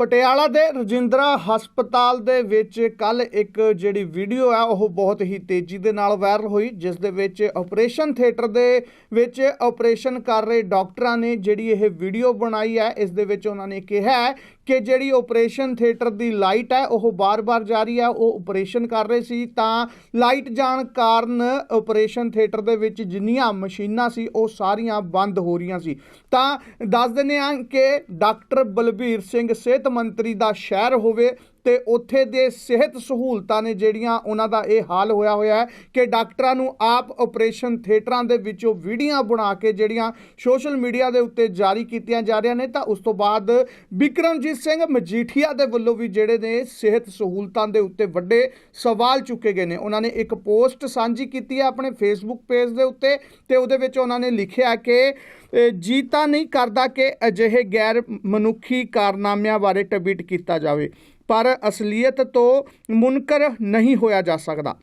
ਪਟਿਆਲਾ ਦੇ ਰਜਿੰਦਰਾ ਹਸਪਤਾਲ ਦੇ ਵਿੱਚ ਕੱਲ ਇੱਕ ਜਿਹੜੀ ਵੀਡੀਓ ਆ, ਉਹ ਬਹੁਤ ਹੀ ਤੇਜ਼ੀ ਦੇ ਨਾਲ ਵਾਇਰਲ ਹੋਈ, ਜਿਸ ਦੇ ਵਿੱਚ ਆਪਰੇਸ਼ਨ ਥੀਏਟਰ ਦੇ ਵਿੱਚ ਆਪਰੇਸ਼ਨ ਕਰ ਰਹੇ ਡਾਕਟਰਾਂ ਨੇ ਜਿਹੜੀ ਇਹ ਵੀਡੀਓ ਬਣਾਈ ਹੈ, ਇਸ ਦੇ ਵਿੱਚ ਉਹਨਾਂ ਨੇ ਕਿਹਾ ਹੈ ਕਿ ਜਿਹੜੀ ਆਪਰੇਸ਼ਨ ਥੀਏਟਰ ਦੀ ਲਾਈਟ ਹੈ, ਉਹ ਬਾਰ-ਬਾਰ ਜਾ ਰਹੀ ਹੈ, ਉਹ ਆਪਰੇਸ਼ਨ ਕਰ ਰਹੇ ਸੀ। ਤਾਂ ਲਾਈਟ ਜਾਣ ਕਾਰਨ ਆਪਰੇਸ਼ਨ ਥੀਏਟਰ ਦੇ ਵਿੱਚ ਜਿੰਨੀਆਂ ਮਸ਼ੀਨਾਂ ਸੀ, ਉਹ ਸਾਰੀਆਂ ਬੰਦ ਹੋ ਰਹੀਆਂ ਸੀ। ਤਾਂ ਦੱਸ ਦਿੰਦੇ ਹਾਂ ਕਿ ਡਾਕਟਰ ਬਲਬੀਰ ਸਿੰਘ ਸਿਹਤ ਮੰਤਰੀ ਦਾ ਸ਼ਹਿਰ ਹੋਵੇ ਤੇ ਉੱਥੇ ਦੇ ਸਿਹਤ ਸਹੂਲਤਾਂ ਨੇ ਜਿਹੜੀਆਂ ਉਹਨਾਂ ਦਾ ਇਹ ਹਾਲ ਹੋਇਆ ਹੋਇਆ ਹੈ ਕਿ ਡਾਕਟਰਾਂ ਨੂੰ ਆਪ ਆਪਰੇਸ਼ਨ ਥੀਏਟਰਾਂ ਦੇ ਵਿੱਚੋਂ ਵੀਡੀਓ ਬਣਾ ਕੇ ਜਿਹੜੀਆਂ ਸੋਸ਼ਲ ਮੀਡੀਆ ਦੇ ਉੱਤੇ ਜਾਰੀ ਕੀਤੀਆਂ ਜਾ ਰਹੀਆਂ ਨੇ ਤਾਂ ਉਸ ਤੋਂ ਬਾਅਦ ਬਿਕਰਮਜੀਤ ਸਿੰਘ ਮਜੀਠੀਆ ਦੇ ਵੱਲੋਂ ਵੀ ਜਿਹੜੇ ਨੇ ਸਿਹਤ ਸਹੂਲਤਾਂ ਦੇ ਉੱਤੇ ਵੱਡੇ ਸਵਾਲ ਚੁੱਕੇ ਗਏ ਨੇ। ਉਹਨਾਂ ਨੇ ਇੱਕ ਪੋਸਟ ਸਾਂਝੀ ਕੀਤੀ ਹੈ ਆਪਣੇ ਫੇਸਬੁੱਕ ਪੇਜ ਦੇ ਉੱਤੇ ਤੇ ਉਹਦੇ ਵਿੱਚ ਉਹਨਾਂ ਨੇ ਲਿਖਿਆ ਕਿ ਅ, ਜੀ ਤਾਂ ਨਹੀਂ ਕਰਦਾ ਕਿ ਅਜਿਹੇ ਗੈਰ ਮਨੁੱਖੀ ਕਾਰਨਾਮਿਆਂ ਬਾਰੇ ਟਵੀਟ ਕੀਤਾ ਜਾਵੇ। ਪਰ ਅਸਲੀਅਤ ਤੋਂ ਮੁਨਕਰ ਨਹੀਂ ਹੋਇਆ ਜਾ ਸਕਦਾ।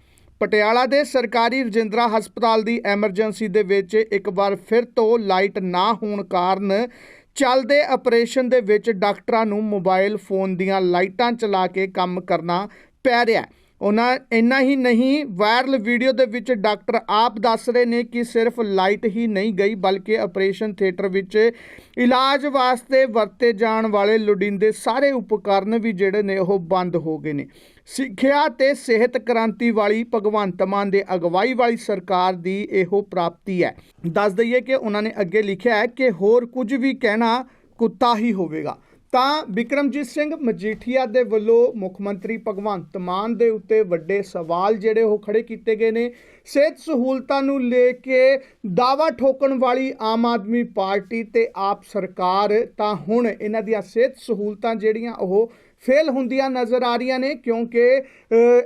ਪਟਿਆਲਾ ਦੇ ਸਰਕਾਰੀ ਰਜਿੰਦਰਾ ਹਸਪਤਾਲ ਦੀ ਐਮਰਜੈਂਸੀ ਦੇ ਵਿੱਚ ਇੱਕ ਵਾਰ ਫਿਰ ਤੋਂ ਲਾਈਟ ਨਾ ਹੋਣ ਕਾਰਨ ਚੱਲਦੇ ਆਪਰੇਸ਼ਨ ਦੇ ਵਿੱਚ ਡਾਕਟਰਾਂ ਨੂੰ ਮੋਬਾਈਲ ਫੋਨ ਦੀਆਂ ਲਾਈਟਾਂ ਚਲਾ ਕੇ ਕੰਮ ਕਰਨਾ ਪੈ ਰਿਹਾ ਹੈ। ਉਹਨਾਂ ਇੰਨਾ ਹੀ ਨਹੀਂ, ਵਾਇਰਲ ਵੀਡੀਓ ਦੇ ਵਿੱਚ ਡਾਕਟਰ ਆਪ ਦੱਸ ਰਹੇ ਨੇ ਕਿ ਸਿਰਫ ਲਾਈਟ ਹੀ ਨਹੀਂ ਗਈ, ਬਲਕਿ ਆਪਰੇਸ਼ਨ ਥੀਏਟਰ ਵਿੱਚ ਇਲਾਜ ਵਾਸਤੇ ਵਰਤੇ ਜਾਣ ਵਾਲੇ ਲੋੜੀਂਦੇ ਸਾਰੇ ਉਪਕਰਨ ਵੀ ਜਿਹੜੇ ਨੇ ਉਹ ਬੰਦ ਹੋ ਗਏ ਨੇ। ਸਿੱਖਿਆ ਤੇ ਸਿਹਤ ਕ੍ਰਾਂਤੀ ਵਾਲੀ ਭਗਵੰਤ ਮਾਨ ਦੇ ਅਗਵਾਈ ਵਾਲੀ ਸਰਕਾਰ ਦੀ ਇਹੋ ਪ੍ਰਾਪਤੀ ਹੈ। ਦੱਸ ਦਈਏ ਕਿ ਉਹਨਾਂ ਨੇ ਅੱਗੇ ਲਿਖਿਆ ਹੈ ਕਿ ਹੋਰ ਕੁਝ ਵੀ ਕਹਿਣਾ ਕੁੱਤਾ ਹੀ ਹੋਵੇਗਾ। ਤਾਂ ਵਿਕਰਮਜੀਤ ਸਿੰਘ ਮਜੀਠੀਆ ਦੇ ਵੱਲੋਂ ਮੁੱਖ ਮੰਤਰੀ ਭਗਵੰਤ ਮਾਨ ਦੇ ਉੱਤੇ ਵੱਡੇ ਸਵਾਲ ਜਿਹੜੇ ਉਹ ਖੜੇ ਕੀਤੇ ਗਏ ਨੇ। ਸਿਹਤ ਸਹੂਲਤਾਂ ਨੂੰ ਲੈ ਕੇ ਦਾਵਾ ਠੋਕਣ ਵਾਲੀ ਆਮ ਆਦਮੀ ਪਾਰਟੀ ਤੇ ਆਪ ਸਰਕਾਰ, ਤਾਂ ਹੁਣ ਇਹਨਾਂ ਦੀਆਂ ਸਿਹਤ ਸਹੂਲਤਾਂ ਜਿਹੜੀਆਂ ਉਹ ਫੇਲ ਹੁੰਦੀਆਂ ਨਜ਼ਰ ਆ ਰਹੀਆਂ ਨੇ, ਕਿਉਂਕਿ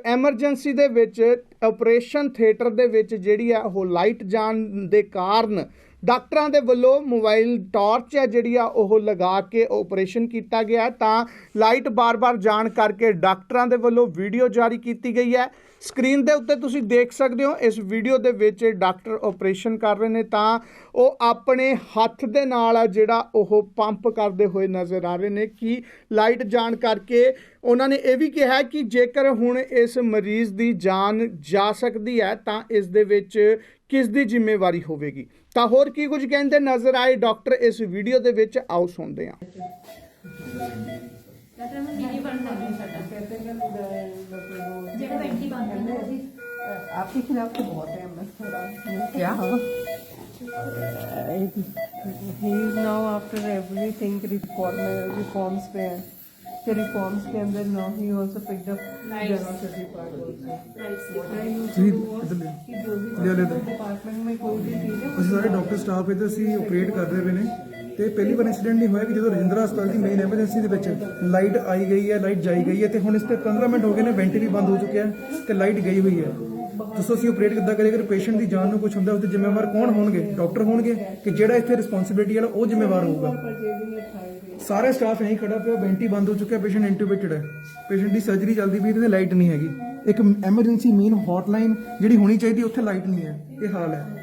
ਐਮਰਜੈਂਸੀ ਦੇ ਵਿੱਚ, ਆਪਰੇਸ਼ਨ ਥੀਏਟਰ ਦੇ ਵਿੱਚ ਜਿਹੜੀ ਆ ਉਹ ਲਾਈਟ ਜਾਣ ਦੇ ਕਾਰਨ ਡਾਕਟਰਾਂ ਦੇ ਵੱਲੋਂ ਮੋਬਾਈਲ ਟਾਰਚ ਹੈ ਜਿਹੜੀ ਆ ਉਹ ਲਗਾ ਕੇ ਆਪਰੇਸ਼ਨ ਕੀਤਾ ਗਿਆ ਤਾਂ ਲਾਈਟ ਬਾਰ-ਬਾਰ ਜਾਣ ਕਰਕੇ ਡਾਕਟਰਾਂ ਦੇ ਵੱਲੋਂ ਵੀਡੀਓ ਜਾਰੀ ਕੀਤੀ ਗਈ ਹੈ। ਸਕਰੀਨ ਦੇ ਉੱਤੇ ਤੁਸੀਂ ਦੇਖ ਸਕਦੇ ਹੋ, ਇਸ ਵੀਡੀਓ ਦੇ ਵਿੱਚ ਡਾਕਟਰ ਆਪਰੇਸ਼ਨ ਕਰ ਰਹੇ ਨੇ। ਤਾਂ ਉਹ ਆਪਣੇ ਹੱਥ ਦੇ ਨਾਲ ਆ ਜਿਹੜਾ ਉਹ ਪੰਪ ਕਰਦੇ ਹੋਏ ਨਜ਼ਰ ਆ ਰਹੇ ਨੇ ਕਿ ਲਾਈਟ ਜਾਣ ਕਰਕੇ ਉਹਨਾਂ ਨੇ ਇਹ ਵੀ ਕਿਹਾ ਕਿ ਜੇਕਰ ਹੁਣ ਇਸ ਮਰੀਜ਼ ਦੀ ਜਾਨ ਜਾ ਸਕਦੀ ਹੈ ਤਾਂ ਇਸ ਦੇ ਵਿੱਚ ਕਿਸ ਦੀ ਜ਼ਿੰਮੇਵਾਰੀ ਹੋਵੇਗੀ ਤਾਂ ਹੋਰ ਕੀ ਕੁਝ ਕਹਿੰਦੇ ਨਜ਼ਰ ਆਏ ਡਾਕਟਰ ਇਸ ਵੀਡੀਓ ਦੇ ਵਿੱਚ ਆਓ ਸੁਣਦੇ ਹਾਂ ਡਾਕਟਰ ਨੂੰ ਨਹੀਂ ਬਣਨਾ ਨਹੀਂ ਸਾਡਾ कहते हैं कि डॉक्टर वो ਜਿਹੜਾ ਵੈਂਟੀ ਬੰਦ कहते ਕਰਨਾ हैं ਸੀ कि आपके खिलाफ तो बहुत है बस थोड़ा क्या हो he is now after everything reform reforms पे है के रिफॉर्म्स के अंदर now he also picked up general part also ਜੀ ਇੱਧਰ ਲੈ कि जो भी ਲੈ ਲੈ ਇੱਧਰ। डिपार्टमेंट में कोई भी चीज है ਅਸੀਂ ਸਾਰੇ ਡਾਕਟਰ ਸਟਾਫ ਇੱਧਰ ਅਸੀਂ ਆਪਰੇਟ ਕਰ ਰਹੇ ਨੇ ਤੇ ਪਹਿਲੀ ਵਾਰ ਇਨਸੀਡੈਂਟ ਨਹੀਂ ਹੋਇਆ ਕਿ ਜਦੋਂ ਰਜਿੰਦਰਾ ਹਸਪਤਾਲ ਦੀ ਮੇਨ ਐਮਰਜੈਂਸੀ ਦੇ ਵਿੱਚ ਲਾਈਟ ਆਈ ਗਈ ਹੈ ਲਾਈਟ ਜਾਈ ਗਈ ਹੈ ਤੇ ਹੁਣ ਇਸ ਤੇ 15 ਮਿੰਟ ਹੋ ਗਏ ਨੇ ਵੈਂਟ ਵੀ ਬੰਦ ਹੋ ਚੁੱਕਿਆ ਹੈ ਤੇ ਲਾਈਟ ਗਈ ਹੋਈ ਹੈ ਦੱਸੋ ਅਸੀਂ ਆਪਰੇਟ ਕਿੱਦਾਂ ਕਰੀਏ ਅਗਰ ਪੇਸ਼ੈਂਟ ਦੀ ਜਾਨ ਨੂੰ ਕੁਝ ਹੁੰਦਾ, ਉਹਦੇ ਜ਼ਿੰਮੇਵਾਰ ਕੌਣ ਹੋਣਗੇ? ਡਾਕਟਰ ਹੋਣਗੇ ਕਿ ਜਿਹੜਾ ਇੱਥੇ ਰਿਸਪੌਂਸਿਬਿਲਟੀ ਵਾਲਾ, ਉਹ ਜ਼ਿੰਮੇਵਾਰ ਹੋਊਗਾ? ਸਾਰੇ ਸਟਾਫ ਯਹੀਂ ਖੜਾ ਪਿਆ ਬੈਂਟੀ ਬੰਦ ਹੋ ਚੁੱਕਿਆ ਪੇਸ਼ੈਂਟ ਇੰਟੂਬੇਟਡ ਹੈ। ਪੇਸ਼ੈਂਟ ਦੀ ਸਰਜਰੀ ਚੱਲਦੀ ਪਈ ਤੇ ਲਾਈਟ ਨਹੀਂ ਹੈਗੀ। ਇੱਕ ਐਮਰਜੈਂਸੀ ਮੇਨ ਹੌਟਲਾਈਨ ਜਿਹੜੀ ਹੋਣੀ ਚਾਹੀਦੀ, ਉੱਥੇ ਲਾਈਟ ਨਹੀਂ ਹੈ। ਇਹ ਹਾਲ ਹੈ।